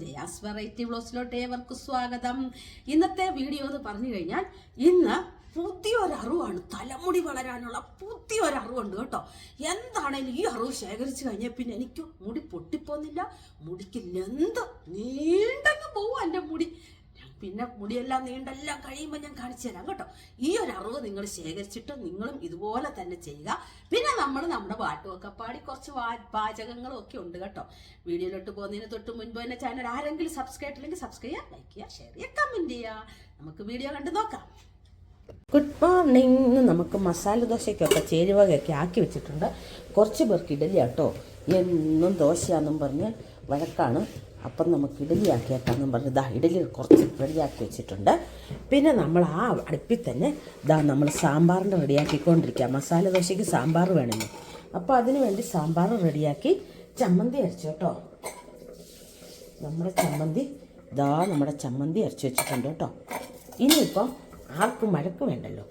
Jaya's variety വ്ലോസിലോട്ട് ഏവർക്ക് സ്വാഗതം. ഇന്നത്തെ video എന്ന് പറഞ്ഞു കഴിഞ്ഞാൽ ഇന്ന് പുതിയൊരു അറിവാണ് തലമുടി വളരാനുള്ള പുതിയൊരു അറിവുണ്ട് കേട്ടോ. എന്താണേലും ഈ അറിവ് ശേഖരിച്ചു കഴിഞ്ഞാൽ പിന്നെ എനിക്ക് മുടി പൊട്ടിപ്പോന്നില്ല മുടിക്ക് ലെന്ത് നീണ്ടങ്ങ് പോവും എന്റെ മുടി. പിന്നെ മുടിയെല്ലാം നീണ്ടെല്ലാം കഴിയുമ്പോൾ ഞാൻ കാണിച്ചു തരാം കേട്ടോ. ഈ ഒരു അറിവ് നിങ്ങൾ ശേഖരിച്ചിട്ട് നിങ്ങളും ഇതുപോലെ തന്നെ ചെയ്യുക. പിന്നെ നമ്മൾ നമ്മുടെ പാട്ടുമൊക്കെ പാടി കുറച്ച് പാചകങ്ങളും ഒക്കെ ഉണ്ട് കേട്ടോ. വീഡിയോയിലോട്ട് പോകുന്നതിന് തൊട്ട് മുൻപ് തന്നെ ചാനൽ ആരെങ്കിലും സബ്സ്ക്രൈബ് ഇല്ലെങ്കിൽ സബ്സ്ക്രൈബ് ചെയ്യുക ലൈക്ക് ചെയ്യുക ഷെയർ ചെയ്യുക കമന്റ് ചെയ്യുക. നമുക്ക് വീഡിയോ കണ്ട് നോക്കാം. ഗുഡ് മോർണിംഗ് നമുക്ക് മസാല ദോശയ്ക്കൊക്കെ ചേരുവകയൊക്കെ ആക്കി വെച്ചിട്ടുണ്ട്. കുറച്ച് പേർക്ക് ഇഡലി കേട്ടോ എന്നും ദോശയാണെന്നും പറഞ്ഞ് വഴക്കാണ്. അപ്പം നമുക്ക് ഇഡലി ആക്കിയേക്കാന്നും പറഞ്ഞ്. ദാ ഇഡലി കുറച്ച് റെഡിയാക്കി വെച്ചിട്ടുണ്ട്. പിന്നെ നമ്മൾ ആ അടുപ്പിൽ തന്നെ ദാ നമ്മൾ സാമ്പാറിന്റെ റെഡിയാക്കിക്കൊണ്ടിരിക്കുക. മസാല ദോശയ്ക്ക് സാമ്പാർ വേണമല്ലോ. അപ്പോൾ അതിന് വേണ്ടി സാമ്പാർ റെഡിയാക്കി ചമ്മന്തി അരച്ചു കേട്ടോ. നമ്മുടെ ചമ്മന്തി ദാ നമ്മുടെ ചമ്മന്തി അരച്ചു വെച്ചിട്ടുണ്ട് കേട്ടോ. ഇനിയിപ്പം ആർക്കും മഴക്ക് വേണ്ടല്ലോ.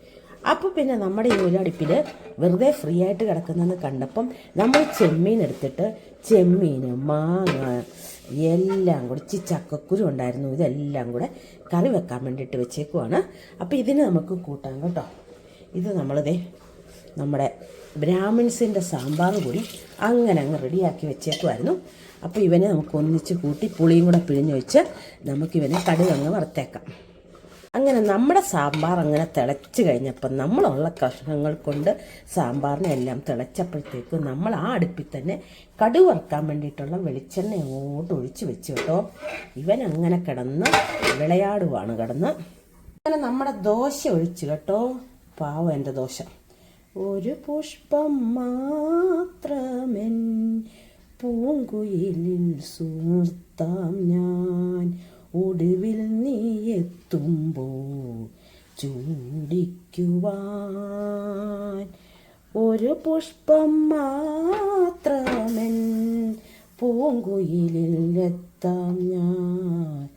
അപ്പോൾ പിന്നെ നമ്മുടെ ഈ ഒരടുപ്പിൽ വെറുതെ ഫ്രീ ആയിട്ട് കിടക്കുന്നതെന്ന് കണ്ടപ്പം നമ്മൾ ചെമ്മീൻ എടുത്തിട്ട് ചെമ്മീൻ മാങ്ങ എല്ലാം കൂടെ ഇച്ചി ചക്കക്കുരു ഉണ്ടായിരുന്നു. ഇതെല്ലാം കൂടെ കറി വെക്കാൻ വേണ്ടിയിട്ട് വെച്ചേക്കുവാണ്. അപ്പോൾ ഇതിന് നമുക്ക് കൂട്ടാം കേട്ടോ. ഇത് നമ്മളിതേ നമ്മുടെ ബ്രാഹ്മിൺസിന്റെ സാമ്പാർ കൂടി അങ്ങനെ അങ്ങ് റെഡിയാക്കി വെച്ചേക്കുമായിരുന്നു അപ്പോൾ ഇവനെ നമുക്ക് ഒന്നിച്ച് കൂട്ടി പുളിയും കൂടെ പിഴിഞ്ഞ് വെച്ച് നമുക്കിവനെ കടുകങ്ങ് വറുത്തേക്കാം. അങ്ങനെ നമ്മുടെ സാമ്പാർ അങ്ങനെ തിളച്ചു കഴിഞ്ഞപ്പോൾ നമ്മളുള്ള കഷ്ണങ്ങൾ കൊണ്ട് സാമ്പാറിനെ എല്ലാം തിളച്ചപ്പോഴത്തേക്ക് നമ്മൾ ആ അടുപ്പിൽ തന്നെ കടുക് വറുക്കാൻ വേണ്ടിയിട്ടുള്ള വെളിച്ചെണ്ണ അങ്ങോട്ട് ഒഴിച്ചു വെച്ചു കേട്ടോ. ഇവൻ അങ്ങനെ കിടന്ന് വിളയാടുവാണ് കിടന്ന്. അങ്ങനെ നമ്മുടെ ദോശ ഒഴിച്ചു കേട്ടോ. പാവം എന്റെ ദോശ. ഒരു പുഷ്പം മാത്രമെൻ പൂങ്കുയിലിൽ സൂർത്താം ഞാൻ. ഒടുവിൽ നീ എത്തുമ്പോ ചൂടിക്കുവാൻ ഒരു പുഷ്പം മാത്രമെൻ പൂങ്കുയിലിൽ എത്താം ഞാൻ.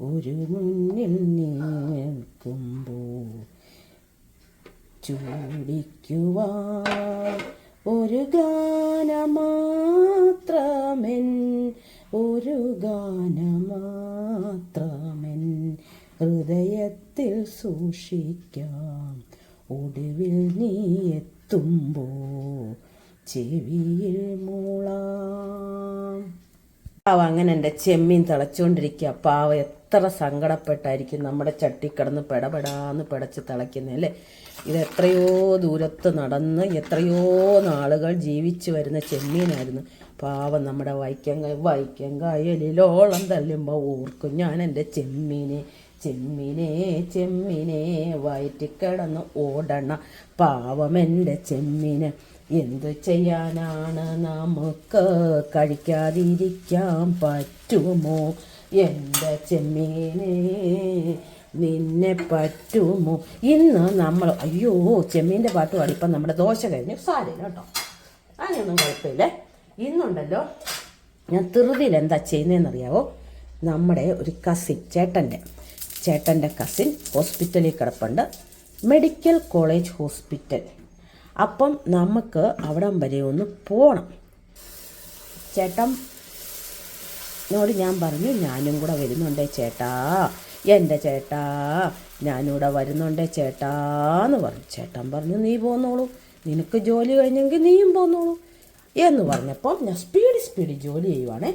ഒരു മുന്നിൽ നിൽക്കുമ്പോൾ ചൂടിക്കുവാൻ ഒരു ഗാനമാത്രമെൻ. ഒരു ഗാനമാത്രമെൻ ഹൃദയത്തിൽ സൂക്ഷിക്കാം. ഒടുവിൽ നീ എത്തുമ്പോ ചെവിയിൽ മൂളാം. പാവ അങ്ങനെ എന്റെ ചെമ്മീൻ തിളച്ചുകൊണ്ടിരിക്കുക. പാവ എത്ര സങ്കടപ്പെട്ടായിരിക്കും നമ്മുടെ ചട്ടി കിടന്ന് പെടപെടാന്ന് പിടച്ച് തിളയ്ക്കുന്നത് അല്ലേ? ഇത് എത്രയോ ദൂരത്ത് നടന്ന് എത്രയോ നാളുകൾ ജീവിച്ചു വരുന്ന ചെമ്മീനായിരുന്നു. പാവം നമ്മുടെ വൈക്കങ്ക വൈക്കങ്കായലിലോളം തല്ലുമ്പോൾ ഓർക്കും ഞാൻ എന്റെ ചെമ്മീനെ. ചെമ്മീനെ ചെമ്മിനെ വയറ്റിക്കിടന്ന് ഓടണ പാവമെന്റെ ചെമ്മിന്. എന്തു ചെയ്യാനാണ് നമുക്ക്? കഴിക്കാതിരിക്കാൻ പറ്റുമോ? എന്റെ ചെമ്മീനെ നിന്നെ പറ്റുമോ? ഇന്ന് നമ്മൾ അയ്യോ ചെമ്മീന്റെ പാട്ട് പാടി. ഇപ്പം നമ്മുടെ ദോശ കഴിഞ്ഞു. സാരില്ല കേട്ടോ. അതിനൊന്നും കുഴപ്പമില്ല. ഇന്നുണ്ടല്ലോ ഞാൻ തെറുതിയിൽ എന്താ ചെയ്യുന്നതെന്നറിയാവോ നമ്മുടെ ഒരു കസിൻ ചേട്ടന്റെ. ചേട്ടന്റെ കസിൻ ഹോസ്പിറ്റലിൽ കിടപ്പുണ്ട്. മെഡിക്കൽ കോളേജ് ഹോസ്പിറ്റൽ അപ്പം നമുക്ക് അവിടം വരെ ഒന്ന് പോകണം ചേട്ടൻ നോട് ഞാൻ പറഞ്ഞു ഞാനും കൂടെ വരുന്നുണ്ടേ ചേട്ടാ. എന്റെ ചേട്ടാ ഞാനിവിടെ വരുന്നുണ്ടേ ചേട്ടാന്ന് പറഞ്ഞു. ചേട്ടൻ പറഞ്ഞു നീ പോന്നോളൂ. നിനക്ക് ജോലി കഴിഞ്ഞെങ്കിൽ നീയും പോന്നോളൂ. എന്ന് പറഞ്ഞപ്പം ഞാൻ സ്പീഡ് സ്പീഡ് ജോലി ചെയ്യുവാണേ.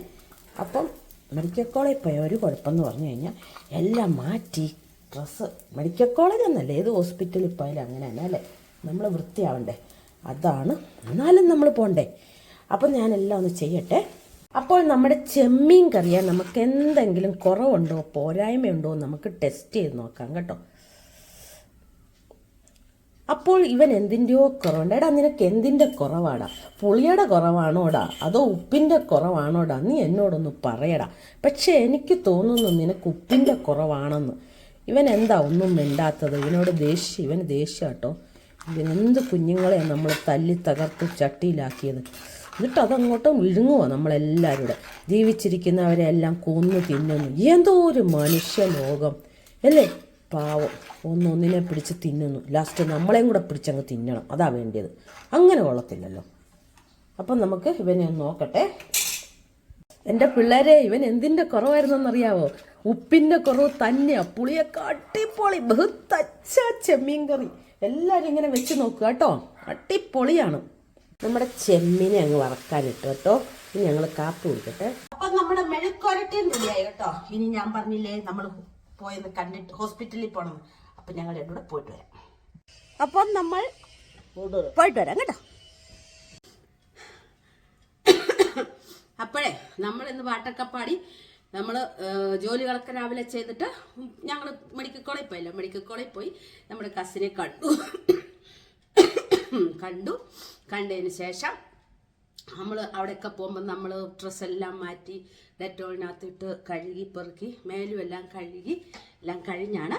അപ്പം മെഡിക്കൽ കോളേജിൽ പോയ ഒരു കുഴപ്പമെന്ന് പറഞ്ഞു കഴിഞ്ഞാൽ എല്ലാം മാറ്റി ഡ്രസ്സ് മെഡിക്കൽ കോളേജ് എന്നല്ല ഏത് ഹോസ്പിറ്റലിൽ പോയാലും അങ്ങനെ തന്നെ അല്ലേ? നമ്മൾ വൃത്തിയാവണ്ടേ? അതാണ്. എന്നാലും നമ്മൾ പോണ്ടേ? അപ്പം ഞാനെല്ലാം ഒന്ന് ചെയ്യട്ടെ. അപ്പോൾ നമ്മുടെ ചെമ്മീൻ കറിയാൻ നമുക്ക് എന്തെങ്കിലും കുറവുണ്ടോ? പോരായ്മയുണ്ടോ? നമുക്ക് ടെസ്റ്റ് ചെയ്ത് നോക്കാം കേട്ടോ. അപ്പോൾ ഇവൻ എന്തിന്റെയോ കുറവുണ്ട്. എടാ നിനക്ക് എന്തിന്റെ കുറവാടാ? പുളിയുടെ കുറവാണോടാ? അതോ ഉപ്പിന്റെ കുറവാണോടാ? നീ എന്നോടൊന്ന് പറയടാ. പക്ഷേ എനിക്ക് തോന്നുന്നു നിനക്ക് ഉപ്പിന്റെ കുറവാണെന്ന്. ഇവൻ എന്താ ഒന്നും മിണ്ടാത്തത്? ഇവനോട് ദേഷ്യം ഇവന് ദേഷ്യം കേട്ടോ ഇവനെന്ത് കുഞ്ഞുങ്ങളെ നമ്മൾ തല്ലി തകർത്ത് ചട്ടിയിലാക്കിയത്? എന്നിട്ട് അതങ്ങോട്ടും വിഴുങ്ങുമോ നമ്മളെല്ലാവരുടെ ജീവിച്ചിരിക്കുന്നവരെ എല്ലാം കൊന്നു തിന്നുന്നു. എന്തോ ഒരു മനുഷ്യ ലോകം. അല്ലേ? പാവം. ഒന്നൊന്നിനെ പിടിച്ച് തിന്നുന്നു. ലാസ്റ്റ് നമ്മളെയും കൂടെ പിടിച്ചങ്ങ് തിന്നണം. അതാ വേണ്ടിയത്. അങ്ങനെ കൊള്ളത്തില്ലല്ലോ. അപ്പം നമുക്ക് ഇവനെ ഒന്ന് നോക്കട്ടെ. എന്റെ പിള്ളേരെ ഇവൻ എന്തിന്റെ കുറവായിരുന്നെന്നറിയാവോ ഉപ്പിന്റെ കുറവ് തന്നെയാണ് പുളിയെ അടിപൊളി. ബഹുത്തച്ച ചെമ്മീൻ കറി എല്ലാവരും ഇങ്ങനെ വെച്ച് നോക്കുക കേട്ടോ. അടിപൊളിയാണ്. നമ്മുടെ ചെമ്മീനെ അങ്ങ് വറക്കാനിട്ട് കേട്ടോ. ഇനി ഞങ്ങൾ കാപ്പ് കുടിക്കട്ടെ. അപ്പം നമ്മുടെ മെഴുക്കുരട്ടിയും റെഡിയായി കേട്ടോ. ഇനി ഞാൻ പറഞ്ഞില്ലേ നമ്മൾ പോയെന്ന് കണ്ടിട്ട് ഹോസ്പിറ്റലിൽ പോകണം അപ്പൊ ഞങ്ങൾ രണ്ടും കൂടെ പോയിട്ട് വരാം. അപ്പം നമ്മൾ പോയിട്ട് വരാം. കേട്ടോ. അപ്പോഴേ നമ്മൾ ഇന്ന് പാട്ടൊക്കെ പാടി നമ്മൾ ജോലികളൊക്കെ രാവിലെ ചെയ്തിട്ട് ഞങ്ങൾ മെഡിക്കൽ കോളേജിൽ പോയല്ലോ. മെഡിക്കൽ കോളേജിൽ പോയി നമ്മുടെ കസിനെ കണ്ടു. കണ്ടു. കണ്ടതിന് ശേഷം നമ്മൾ അവിടെയൊക്കെ പോകുമ്പോൾ നമ്മൾ ഡ്രസ്സെല്ലാം മാറ്റി ഡെറ്റോളിനകത്തിട്ട് കഴുകി പെറുക്കി മേലും എല്ലാം കഴുകി എല്ലാം കഴിഞ്ഞാണ്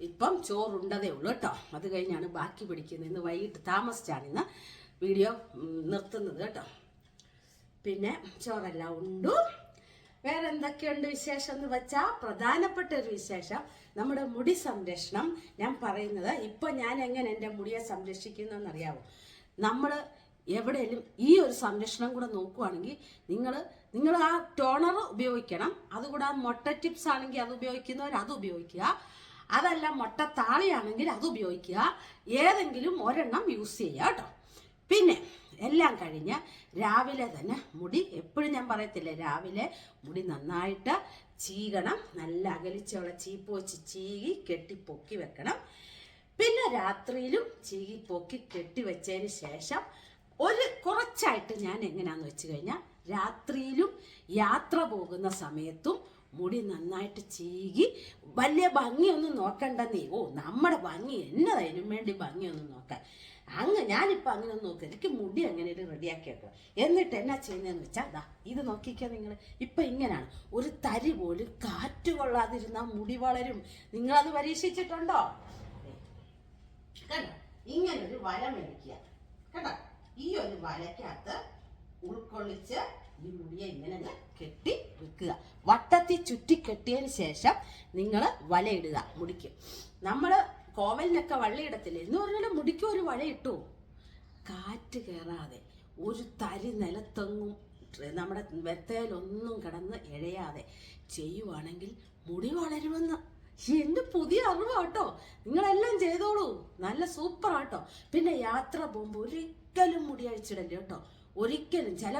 ഇപ്പം ചോറുണ്ടതേ ഉള്ളൂ കേട്ടോ. അത് കഴിഞ്ഞാണ് ബാക്കി പിടിക്കുന്നത്. ഇന്ന് വൈകിട്ട് താമസിച്ചാണ് ഇന്ന് വീഡിയോ നിർത്തുന്നത് കേട്ടോ. പിന്നെ ചോറെല്ലാം ഉണ്ടു. വേറെ എന്തൊക്കെയുണ്ട് വിശേഷം എന്ന് വെച്ചാൽ പ്രധാനപ്പെട്ട ഒരു വിശേഷം നമ്മുടെ മുടി സംരക്ഷണം. ഞാൻ പറയുന്നത് ഇപ്പം ഞാൻ എങ്ങനെ എന്റെ മുടിയെ സംരക്ഷിക്കുന്നതെന്ന് അറിയാവോ? നമ്മൾ എവിടെയെങ്കിലും ഈ ഒരു സംരക്ഷണം കൂടെ നോക്കുവാണെങ്കിൽ നിങ്ങൾ നിങ്ങൾ ആ ടോണർ ഉപയോഗിക്കണം. അതുകൂടാതെ മൊട്ട ടിപ്സ് ആണെങ്കിൽ അത് ഉപയോഗിക്കുന്നവർ അത് ഉപയോഗിക്കുക. അതല്ല മൊട്ട താളിയാണെങ്കിൽ അത് ഉപയോഗിക്കുക. ഏതെങ്കിലും ഒരെണ്ണം യൂസ് ചെയ്യുക കേട്ടോ. പിന്നെ എല്ലാം കഴിഞ്ഞ് രാവിലെ തന്നെ മുടി എപ്പോഴും ഞാൻ പറയത്തില്ല രാവിലെ മുടി നന്നായിട്ട് ചീകണം. നല്ല അകലിച്ചുള്ള ചീപ്പ് വെച്ച് ചീകി കെട്ടി പൊക്കി വെക്കണം. പിന്നെ രാത്രിയിലും ചീകി പൊക്കി കെട്ടി വെച്ചതിന് ശേഷം ഒരു കുറച്ചായിട്ട് ഞാൻ എങ്ങനെയാന്ന് വെച്ച് കഴിഞ്ഞാൽ രാത്രിയിലും യാത്ര പോകുന്ന സമയത്തും മുടി നന്നായിട്ട് ചീകി വലിയ ഭംഗിയൊന്നും നോക്കണ്ടെന്നേ. ഓ നമ്മുടെ ഭംഗി എന്നതിനും വേണ്ടി ഭംഗിയൊന്നും നോക്കാൻ. അങ്ങ് ഞാനിപ്പോൾ അങ്ങനെ ഒന്നും നോക്കുക എനിക്ക് മുടി അങ്ങനെ റെഡിയാക്കി വെക്കുക എന്നിട്ട് എന്നാ ചെയ്യുന്നതെന്ന് വെച്ചാൽ ദാ ഇത് നോക്കിക്കോ നിങ്ങൾ ഇപ്പം ഇങ്ങനെയാണ് ഒരു തരി പോലും കാറ്റ് കൊള്ളാതിരുന്നാൽ മുടി വളരും. നിങ്ങളത് പരീക്ഷിച്ചിട്ടുണ്ടോ? കണ്ടോ? ഇങ്ങനൊരു വല മേടിക്കുക. കേട്ടോ ഈ ഒരു വലക്കകത്ത് ഉൾക്കൊള്ളിച്ച് ഈ മുടിയെ ഇങ്ങനെ കെട്ടി വെക്കുക. വട്ടത്തിൽ ചുറ്റി കെട്ടിയതിന് ശേഷം നിങ്ങൾ വലയിടുക മുടിക്ക്. നമ്മൾ കോവലിനൊക്കെ വള്ളിയിടത്തില്ലേ? എന്ന് പറഞ്ഞാൽ മുടിക്ക് ഒരു വല ഇട്ടു കാറ്റ് കയറാതെ ഒരു തരി നിലത്തെങ്ങും നമ്മുടെ വെത്തയിലൊന്നും കിടന്ന് ഇഴയാതെ ചെയ്യുവാണെങ്കിൽ മുടി വളരുമെന്ന്. എന്ത് പുതിയ അറിവാട്ടോ. നിങ്ങളെല്ലാം ചെയ്തോളൂ. നല്ല സൂപ്പർ ആട്ടോ പിന്നെ യാത്ര പോകുമ്പോൾ ഒരിക്കലും മുടി അഴിച്ചിടല്ലേ കേട്ടോ. ഒരിക്കലും ചില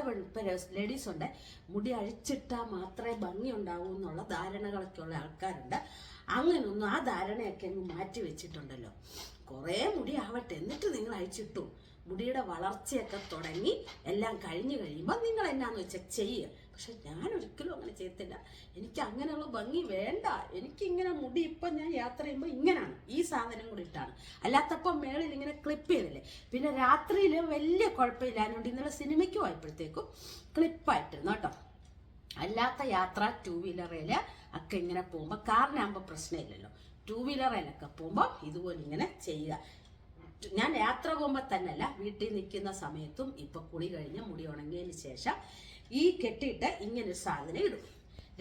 ലേഡീസ് ഉണ്ട്. മുടി അഴിച്ചിട്ടാൽ മാത്രമേ ഭംഗി ഉണ്ടാവൂ എന്നുള്ള ധാരണകളൊക്കെ ഉള്ള ആൾക്കാരുണ്ട്. അങ്ങനൊന്നും ആ ധാരണയൊക്കെ അങ്ങ് മാറ്റി വെച്ചിട്ടുണ്ടല്ലോ. കുറേ മുടി ആവട്ടെ. എന്നിട്ട് നിങ്ങൾ അഴിച്ചിട്ടു? മുടിയുടെ വളർച്ചയൊക്കെ തുടങ്ങി എല്ലാം കഴിഞ്ഞു കഴിയുമ്പോൾ നിങ്ങൾ എന്നാന്ന് വെച്ചാൽ ചെയ്യുക പക്ഷെ ഞാൻ ഒരിക്കലും അങ്ങനെ ചെയ്യത്തില്ല. എനിക്ക് അങ്ങനെയുള്ള ഭംഗി വേണ്ട. എനിക്കിങ്ങനെ മുടി ഇപ്പം ഞാൻ യാത്ര ചെയ്യുമ്പോൾ ഇങ്ങനെയാണ് ഈ സാധനം കൂടി ഇട്ടാണ്. അല്ലാത്തപ്പം മേളിൽ ഇങ്ങനെ ക്ലിപ്പ് ചെയ്തില്ലേ? പിന്നെ രാത്രിയിൽ വലിയ കുഴപ്പമില്ലാഞ്ഞുകൊണ്ട് ഇന്നലെ സിനിമയ്ക്ക് പോയപ്പോഴത്തേക്കും ക്ലിപ്പായിട്ടിരുന്നു കേട്ടോ. അല്ലാത്ത യാത്ര ടൂ വീലറിൽ ഒക്കെ ഇങ്ങനെ പോകുമ്പോൾ കാറിനാകുമ്പോൾ പ്രശ്നമില്ലല്ലോ. ടൂ വീലറിലൊക്കെ പോകുമ്പോൾ ഇതുപോലെ ഇങ്ങനെ ചെയ്യുക. ഞാൻ യാത്ര പോകുമ്പോൾ തന്നെയല്ല വീട്ടിൽ നിൽക്കുന്ന സമയത്തും ഇപ്പം കുളി കഴിഞ്ഞ് മുടി ഉണങ്ങിയതിന് ശേഷം ഈ കെട്ടിയിട്ട് ഇങ്ങനെ ഒരു സാധനം ഇടും.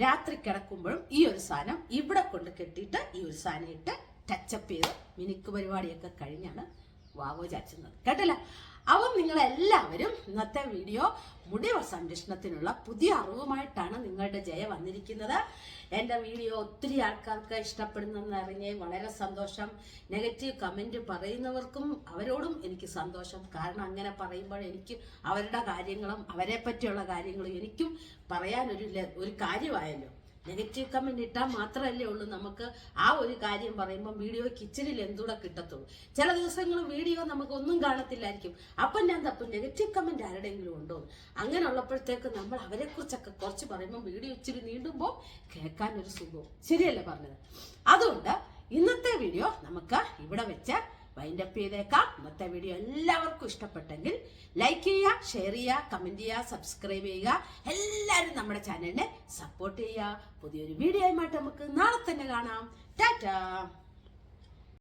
രാത്രി കിടക്കുമ്പോഴും ഈ ഒരു സാധനം ഇവിടെ കൊണ്ട് കെട്ടിയിട്ട് ഈ ഒരു സാധനം ഇട്ട് ടച്ചപ്പ് ചെയ്ത് മിനിക്ക് പരിപാടിയൊക്കെ കഴിഞ്ഞാണ് വാവോ ചാച്ചുന്നത്. കേട്ടില്ല? അപ്പം നിങ്ങളെല്ലാവരും ഇന്നത്തെ വീഡിയോ മുടി സംരക്ഷണത്തിനുള്ള പുതിയ അറിവുമായിട്ടാണ് നിങ്ങളുടെ ജയ വന്നിരിക്കുന്നത്. എന്റെ വീഡിയോ ഒത്തിരി ആൾക്കാർക്ക് ഇഷ്ടപ്പെടുന്നെന്ന് അറിഞ്ഞ് വളരെ സന്തോഷം. നെഗറ്റീവ് കമന്റ് പറയുന്നവർക്കും അവരോടും എനിക്ക് സന്തോഷം. കാരണം അങ്ങനെ പറയുമ്പോൾ എനിക്ക് അവരുടെ കാര്യങ്ങളും അവരെ പറ്റിയുള്ള കാര്യങ്ങളും എനിക്കും പറയാനൊരു ഒരു കാര്യമായല്ലോ. നെഗറ്റീവ് കമന്റ് ഇട്ടാൽ മാത്രമല്ലേ ഉള്ളൂ. നമുക്ക് ആ ഒരു കാര്യം പറയുമ്പോൾ വീഡിയോ കിച്ചണിൽ എന്തുകൂടെ കിട്ടത്തുള്ളൂ. ചില ദിവസങ്ങൾ വീഡിയോ നമുക്ക് ഒന്നും കാണത്തില്ലായിരിക്കും. അപ്പം ഞാൻ തപ്പും നെഗറ്റീവ് കമന്റ് ആരുടെയെങ്കിലും ഉണ്ടോ? അങ്ങനെ ഉള്ളപ്പോഴത്തേക്ക് നമ്മൾ അവരെക്കുറിച്ചൊക്കെ കുറച്ച് പറയുമ്പോൾ വീഡിയോ ഇച്ചിരി നീണ്ടുമ്പോൾ കേൾക്കാൻ ഒരു സുഖവും. ശരിയല്ലേ പറഞ്ഞത്? അതുകൊണ്ട് ഇന്നത്തെ വീഡിയോ നമുക്ക് ഇവിടെ വെച്ച് വൈൻഡപ്പ് ചെയ്തേക്കാം. ഇന്നത്തെ വീഡിയോ എല്ലാവർക്കും ഇഷ്ടപ്പെട്ടെങ്കിൽ ലൈക്ക് ചെയ്യുക ഷെയർ ചെയ്യുക കമന്റ് ചെയ്യുക സബ്സ്ക്രൈബ് ചെയ്യുക. എല്ലാവരും നമ്മുടെ ചാനലിനെ സപ്പോർട്ട് ചെയ്യുക. പുതിയൊരു വീഡിയോ ആയിട്ട് നമുക്ക് നാളെ തന്നെ കാണാം. ടാറ്റാ